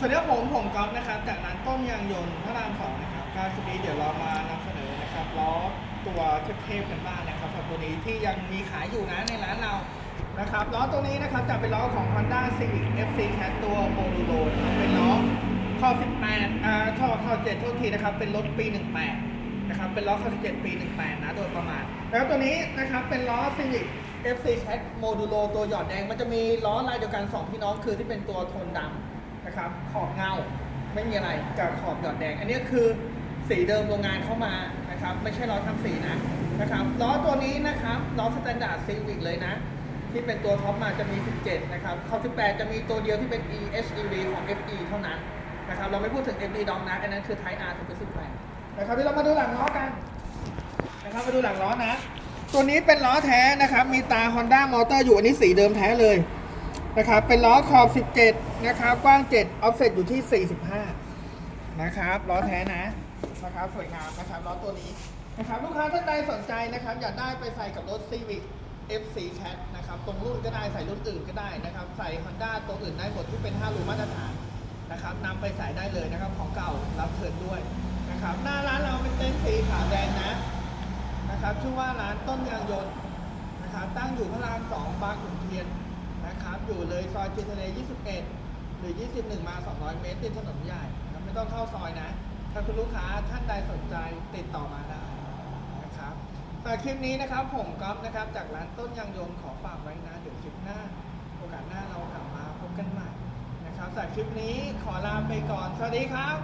สวัสดีครับผมผมก๊อฟนะครับจากร้านต้นยางยนต์พระรามสองนะครับก็ชุดนี้เดี๋ยวเรามานำเสนอนะครับล้อตัวเทพๆกันบ้างนะครับสำหรับตัวนี้ที่ยังมีขายอยู่นะในร้านเรานะครับล้อตัวนี้นะครับจะเป็นล้อของ Honda Civic FC Cat ตัวโมดูโลนะครับเป็นล้อข้อ18อ่าท่อข้อ7โทษทีนะครับเป็นรถปี 18นะครับเป็นล้อข้อ17ปี 18 นะโดยประมาณ แล้วตัวนี้นะครับเป็นล้อ Civic FC Cat Modulo ตัวหยอดแดงมันจะมีล้อลายเดียวกันสองพี่น้องคือที่เป็นตัวโทนดำ นะครับขอบเงาไม่มีอะไรกับขอบหยอดแดง อันนี้คือสีเดิมโรงงานเข้ามานะครับไม่ใช่ล้อทำสีนะนะครับล้อตัวนี้นะครับล้อสแตนดาร์ดซีวิกเลยนะ ที่เป็นตัวท็อปมาจะมี 17 นะครับขอ18 จะมีตัวเดียวที่เป็น EHEV ของ FE เท่านั้นนะครับเราไม่พูดถึง FE ดอมนะ อันนั้นคือ Type R ถึงจะ18นะครับที่เรามาดูหลังล้อกันนะครับมาดูหลังล้อนะ ตัวนี้เป็นล้อแท้นะครับมีตา Honda Motor อยู่อันนี้สีเดิมแท้เลย นะครับเป็นล้อขอบ 17 นะครับ กว้าง7 offset อยู่ที่ 45 นะครับล้อแท้นะนะครับสวยงามนะครับล้อตัวนี้นะครับลูกค้าท่านใดสนใจนะครับ อยากได้ไปใส่กับรถ Civic FC Cat นะครับตรงรุ่นก็ได้ใส่รุ่นอื่นก็ได้นะครับ ใส่ Honda ตัวอื่นได้หมดที่เป็น 5 รูมาตรฐานนะครับนำไปใส่ได้เลยนะครับของเก่ารับเทิร์นด้วยนะครับหน้าร้านเราเป็นเต็นท์สีขาวแดงนะนะครับชื่อว่าร้านต้นยางยนต์นะครับตั้งอยู่พระราม2บางขุนเทียน นะครับ อยู่เลยซอยเทียนทะเล21 หรือ 21 มา 200 เมตรติดถนนใหญ่นะครับไม่ต้องเข้าซอยนะ ถ้าคุณลูกค้าท่านใดสนใจติดต่อมาได้นะครับสำหรับคลิปนี้นะครับ ผมก๊อฟนะครับ จากร้านต้นยางยนต์ขอฝากไว้นะ เดี๋ยวคลิปหน้า โอกาสหน้าเรากลับมาพบกันใหม่นะครับสำหรับคลิปนี้ขอลาไปก่อน สวัสดีครับ